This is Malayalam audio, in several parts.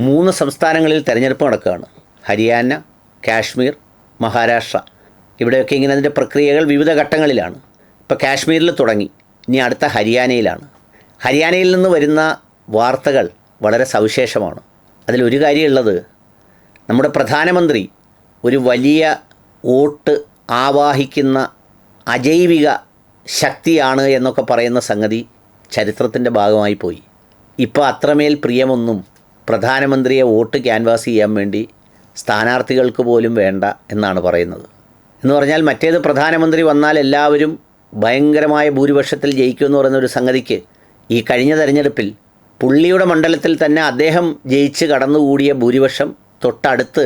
മൂന്ന് സംസ്ഥാനങ്ങളിൽ തെരഞ്ഞെടുപ്പ് നടക്കുകയാണ്. ഹരിയാന കാശ്മീർ മഹാരാഷ്ട്ര. ഇവിടെയൊക്കെ ഇങ്ങനെ അതിന്റെ പ്രക്രിയകൾ വിവിധ ഘട്ടങ്ങളിലാണ്. ഇപ്പോൾ കാശ്മീരിൽ തുടങ്ങി. ഇനി അടുത്ത ഹരിയാനയിലാണ്. ഹരിയാനയിൽ നിന്ന് വരുന്ന വാർത്തകൾ വളരെ സവിശേഷമാണ്. അതിലൊരു കാര്യമുള്ളത് നമ്മുടെ പ്രധാനമന്ത്രി ഒരു വലിയ വോട്ട് ആവാഹിക്കുന്ന അജൈവിക ശക്തിയാണ് എന്നൊക്കെ പറയുന്ന സംഗതി ചരിത്രത്തിന്റെ ഭാഗമായി പോയി. ഇപ്പോൾ അത്രമേൽ പ്രിയമൊന്നും പ്രധാനമന്ത്രിയെ വോട്ട് ക്യാൻവാസ് ചെയ്യാൻ വേണ്ടി സ്ഥാനാർത്ഥികൾക്ക് പോലും വേണ്ട എന്നാണ് പറയുന്നത്. എന്ന് പറഞ്ഞാൽ മറ്റേത് പ്രധാനമന്ത്രി വന്നാൽ എല്ലാവരും ഭയങ്കരമായ ഭൂരിപക്ഷത്തിൽ ജയിക്കുമെന്ന് പറയുന്ന ഒരു സംഗതിക്ക് ഈ കഴിഞ്ഞ തെരഞ്ഞെടുപ്പിൽ പുള്ളിയുടെ മണ്ഡലത്തിൽ തന്നെ അദ്ദേഹം ജയിച്ച് കടന്നുകൂടിയ ഭൂരിപക്ഷം തൊട്ടടുത്ത്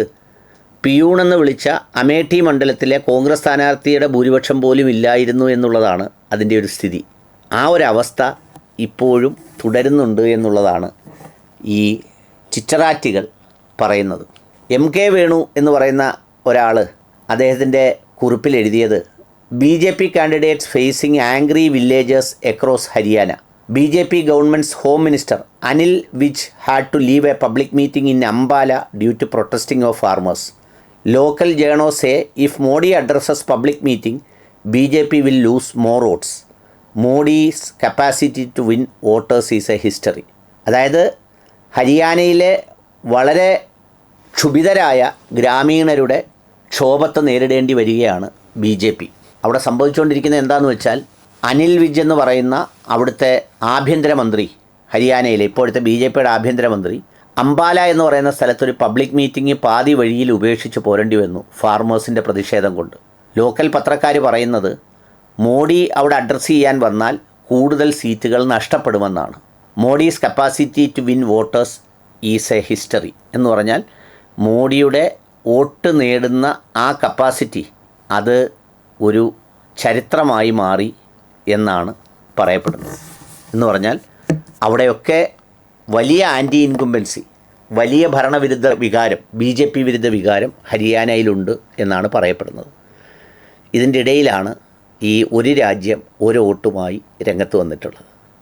പിയൂണെന്ന് വിളിച്ച അമേഠി മണ്ഡലത്തിലെ കോൺഗ്രസ് സ്ഥാനാർത്ഥിയുടെ ഭൂരിപക്ഷം പോലും ഇല്ലായിരുന്നു എന്നുള്ളതാണ് അതിന്റെ ഒരു സ്ഥിതി. ആ ഒരു അവസ്ഥ ഇപ്പോഴും തുടരുന്നുണ്ട് എന്നുള്ളതാണ് ഈ ചിറ്ററാറ്റുകൾ പറയുന്നത്. എം കെ വേണു എന്ന് പറയുന്ന ഒരാൾ അദ്ദേഹത്തിന്റെ കുറിപ്പിൽ എഴുതിയത് B J P candidates facing angry villages across Haryana B J P governments home minister Anil which had to leave a public meeting in Ambala due to protesting of farmers local journos a if Modi addresses public meeting B J P will lose more votes Modi's capacity to win voters is a history അതായത് ഹരിയാനയിലെ വളരെ ക്ഷുഭിതരായ ഗ്രാമീണരുടെ ക്ഷോഭത്തെ നേരിടേണ്ടി വരികയാണ് ബി ജെ പി. അവിടെ സംഭവിച്ചുകൊണ്ടിരിക്കുന്നത് എന്താണെന്ന് വെച്ചാൽ അനിൽ വിജ് എന്ന് പറയുന്ന അവിടുത്തെ ആഭ്യന്തരമന്ത്രി ഹരിയാനയിലെ ഇപ്പോഴത്തെ ബി ജെ പിയുടെ ആഭ്യന്തരമന്ത്രി അംബാല എന്ന് പറയുന്ന സ്ഥലത്തൊരു പബ്ലിക് മീറ്റിംഗ് പാതി വഴിയിൽ ഉപേക്ഷിച്ച് പോരേണ്ടി വന്നു ഫാർമേഴ്സിന്റെ പ്രതിഷേധം കൊണ്ട്. ലോക്കൽ പത്രക്കാർ പറയുന്നത് മോഡി അവിടെ അഡ്രസ്സ് ചെയ്യാൻ വന്നാൽ കൂടുതൽ സീറ്റുകൾ നഷ്ടപ്പെടുമെന്നാണ്. Modi's capacity to win voters is a history എന്ന് പറഞ്ഞാൽ മോഡിയുടെ വോട്ട് നേടുന്ന ആ കപ്പാസിറ്റി അത് ഒരു ചരിത്രമായി മാറി എന്നാണ് പറയപ്പെടുന്നത്. എന്ന് പറഞ്ഞാൽ അവിടെയൊക്കെ വലിയ ആന്റി ഇൻകുംബൻസി വലിയ ഭരണവിരുദ്ധ വികാരം ബി ജെ പി വിരുദ്ധ വികാരം ഹരിയാനയിലുണ്ട് എന്നാണ് പറയപ്പെടുന്നത്. ഇതിന്റെ ഇടയിലാണ് ഈ ഒരു രാജ്യം ഒരു വോട്ടുമായി രംഗത്ത് വന്നിട്ടുള്ളത്.